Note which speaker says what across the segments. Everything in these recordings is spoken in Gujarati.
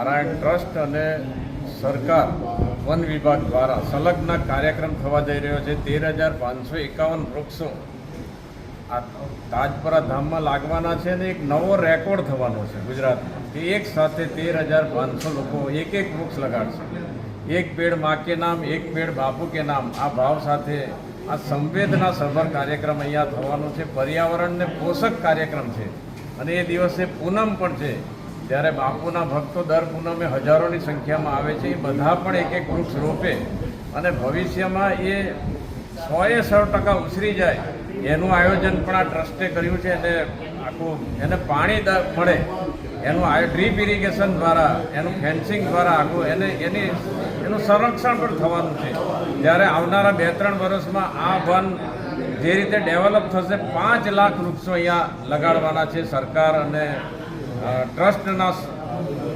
Speaker 1: નારાયણ ટ્રસ્ટ અને સરકાર વન વિભાગ દ્વારા સંલગ્ન કાર્યક્રમ થવા જઈ રહ્યો છે. તેર હજાર પાંચસો એકાવન વૃક્ષો આ તાજપરા ધામમાં લાગવાના છે અને એક નવો રેકોર્ડ થવાનો છે ગુજરાતમાં. કે એક સાથે તેર હજાર પાંચસો લોકો એક એક વૃક્ષ લગાડશે. એક પેડ મા કે નામ, એક પેડ બાપુ કે નામ, આ ભાવ સાથે આ સંવેદના સભર કાર્યક્રમ અહીંયા થવાનો છે. પર્યાવરણને પોષક કાર્યક્રમ છે. અને એ દિવસે પૂનમ પણ છે. ત્યારે બાપુના ભક્તો દર પૂનમે હજારોની સંખ્યામાં આવે છે. એ બધા પણ એક એક વૃક્ષ રોપે અને ભવિષ્યમાં એ સોએ સો ટકા ઉછરી જાય એનું આયોજન પણ આ ટ્રસ્ટે કર્યું છે અને આખું એને પાણી મળે એનું ડ્રીપ ઇરિગેશન દ્વારા, એનું ફેન્સિંગ દ્વારા આખું એને, એની, એનું સંરક્ષણ પણ થવાનું છે. જ્યારે આવનારા બે ત્રણ વર્ષમાં આ વન જે રીતે ડેવલપ થશે, પાંચ લાખ વૃક્ષો અહીંયા લગાડવાના છે સરકાર અને ટ્રસ્ટના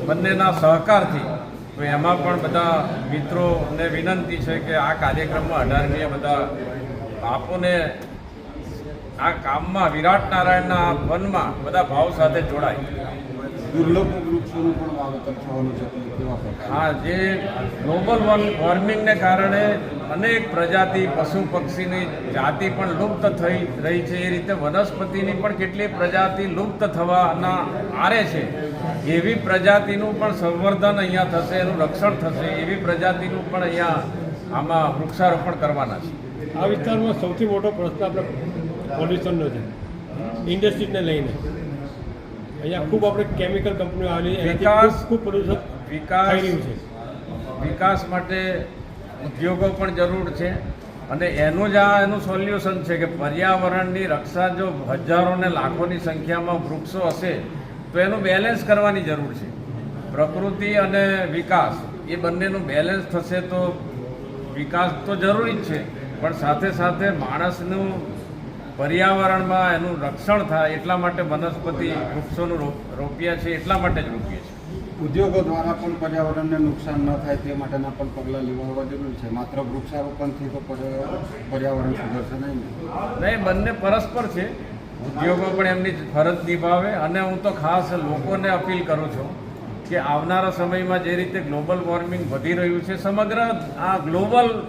Speaker 1: બંનેના સહકારથી, તો એમાં પણ બધા મિત્રોને વિનંતી છે કે આ કાર્યક્રમમાં અઢારમીએ બધા બાપુને આ કામમાં વિરાટ નારાયણના વનમાં બધા ભાવ સાથે જોડાય.
Speaker 2: દુર્લભ વૃક્ષોનું પણ વાવેતર થવાનું છે તો કેવા પ્રકાર?
Speaker 1: હા જે ગ્લોબલ વોર્મિંગને કારણે અનેક પ્રજાતિ પશુ પક્ષીની જાતિ પણ લુપ્ત થઈ રહી છે. એ રીતે વનસ્પતિની પણ કેટલી પ્રજાતિ લુપ્ત થવાના આરે છે. એવી પ્રજાતિનું પણ સંવર્ધન અહીંયા થશે એનું રક્ષણ થશે. એવી પ્રજાતિનું પણ અહીંયા આમાં વૃક્ષારોપણ કરવાના છે.
Speaker 3: આ વિસ્તારમાં સૌથી મોટો પ્રશ્ન આપણે પોલ્યુશનનો છે. ઇન્ડસ્ટ્રીને લઈને. અહીંયા ખૂબ આપણે કેમિકલ કંપનીઓ આવેલી
Speaker 1: વિકાસ-
Speaker 3: ખૂબ ખૂબ
Speaker 1: વિકાસ
Speaker 3: છે.
Speaker 1: વિકાસ માટે ઉદ્યોગો પણ જરૂર છે. અને એનું જ આ એનું સોલ્યુશન છે કે પર્યાવરણની રક્ષા જો હજારો ને લાખોની સંખ્યામાં વૃક્ષો હશે તો એનું બેલેન્સ કરવાની જરૂર છે. પ્રકૃતિ અને વિકાસ એ બંનેનું બેલેન્સ થશે તો વિકાસ તો જરૂરી જ છે. પણ સાથે સાથે માણસનું પર્યાવરણમાં એનું રક્ષણ થાય એટલા માટે વનસ્પતિ વૃક્ષોનું રોપ- રોપ્યા છે એટલા માટે જ રોપીએ છીએ.
Speaker 2: ઉદ્યોગો દ્વારા પણ પર્યાવરણને નુકસાન ન થાય તે માટેના પણ પગલાં લેવા જરૂરી છે. માત્ર વૃક્ષારોપણથી તો પર્યા- પર્યાવરણ સુધરશે નહીં
Speaker 1: નહીં બંને પરસ્પર છે. ઉદ્યોગો પણ એમની ફરજ નિભાવે અને હું તો ખાસ લોકોને અપીલ કરું છું કે આવનારા સમયમાં જે રીતે ગ્લોબલ વોર્મિંગ વધી રહ્યું છે સમગ્ર આ ગ્લોબલ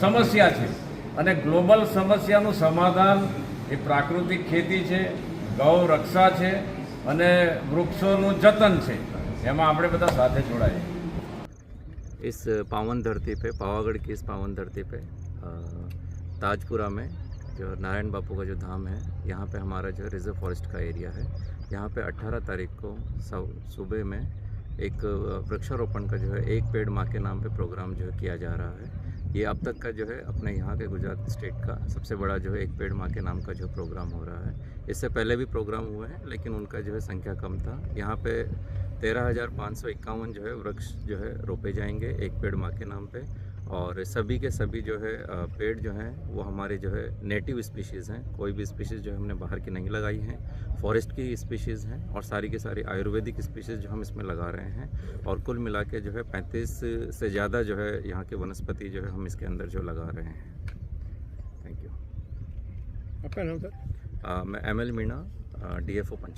Speaker 1: સમસ્યા છે અને ગ્લોબલ સમસ્યાનું સમાધાન એ પ્રાકૃતિક ખેતી છે ગૌ રક્ષા છે અને વૃક્ષોનું જતન છે એમાં આપણે બધા સાથે જોડાઈએ
Speaker 4: इस पावन धरती पे पावागढ़ की इस पावन धरती पे अ, ताजपुरा में जो नारायण बापू का जो धाम है यहाँ पे हमारा जो रिजर्व फॉरेस्ट का एरिया है यहाँ पे 18 तारीख को सव- सुबह में एक अ, वृक्षारोपण का जो है एक पेड़ माँ के नाम पे प्रोग्राम जो है किया जा रहा है ये अब तक का जो है अपने यहाँ के गुजरात स्टेट का सबसे बड़ा जो है एक पेड़ माँ के नाम का जो प्रोग्राम हो रहा है। इससे पहले भी प्रोग्राम हुए हैं, लेकिन उनका जो है संख्या कम था। यहाँ पे तेरह हज़ार पाँच सौ इक्यावन जो है वृक्ष जो है रोपे जाएँगे एक पेड़ माँ के नाम पे। और सभी के सभी जो है पेड़ जो हैं वो हमारे जो है नेटिव स्पीशीज़ हैं। कोई भी स्पीशीज़ जो हमने बाहर की नहीं लगाई हैं। फॉरेस्ट की स्पीशीज़ हैं और सारी के सारी आयुर्वेदिक स्पीशीज़ जो हम इसमें लगा रहे हैं। और कुल मिला के जो है पैंतीस से ज़्यादा जो है यहाँ के वनस्पति जो है हम इसके अंदर जो लगा रहे हैं। थैंक यू
Speaker 3: आपका नाम सर?
Speaker 4: मैं M L Meena D F O पंच